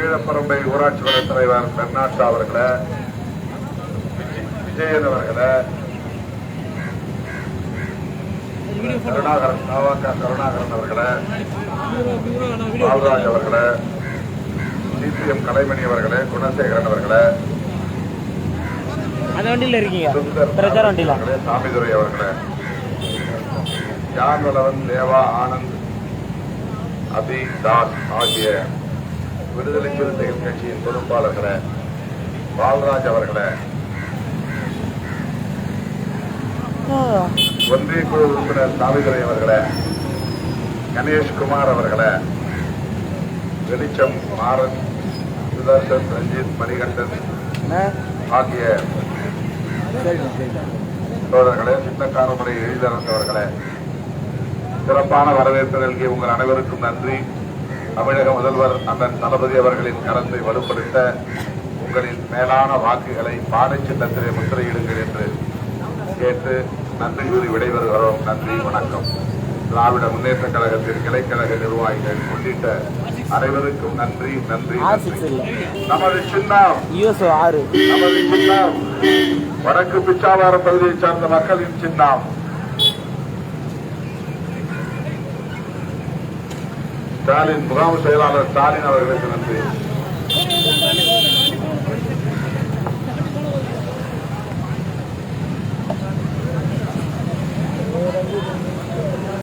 கீழப்பரம்பை ஊராட்சி மன்ற தலைவர் பெர்னாட்சா அவர்களை விஜயன் அவர்களை கருணாகரன் தாவாக்கா கருணாகரன் அவர்களை பால்ராஜ் அவர்களை சிபிஎம் கலைமணி அவர்களே குணசேகரன் அவர்களே அந்த வண்டியில் இருக்கீங்க. பிரச்சார வண்டியில. சாமிதுரை அவர்களே ஜான் வளவன் தேவா ஆனந்த் அபி தாஸ் ஆகிய விடுதலை சிறுத்தைகள் கட்சியின் பொறுப்பாளர்களே பால்ராஜ் அவர்களே. ஒன்றிய குழு உறுப்பினர் சாமிதுரை அவர்களே கணேஷ்குமார் அவர்களே வெளிச்சம் மாறன் சுதர்சன் ரஞ்சித் மணிகண்டன் ஆகிய தோழர்களே சின்னக்காரமுறை எழிலரசவர்களே சிறப்பான வரவேற்பு நல்கிய உங்கள் அனைவருக்கும் நன்றி. தமிழக முதல்வர் அண்ணன் தளபதி அவர்களின் கரத்தை வலுப்படுத்த உங்களின் மேலான வாக்குகளை பானை சின்னத்திலே முத்திரையிடுங்கள் என்று கேட்டு நன்றி கூறி விடைபெறுகிறோம். நன்றி வணக்கம். திராவிட முன்னேற்ற கழகத்தின் கிளைக்கழக நிர்வாகிகள் உள்ளிட்ட அனைவருக்கும் நன்றி நன்றி நமது சின்னம். நமது சின்னம். வடக்கு பிச்சாவரம் பகுதியைச் சார்ந்த மக்களின் சின்னம். ஸ்டாலின் முகாம் செயலாளர் ஸ்டாலின் அவர்களுக்கு நன்றி.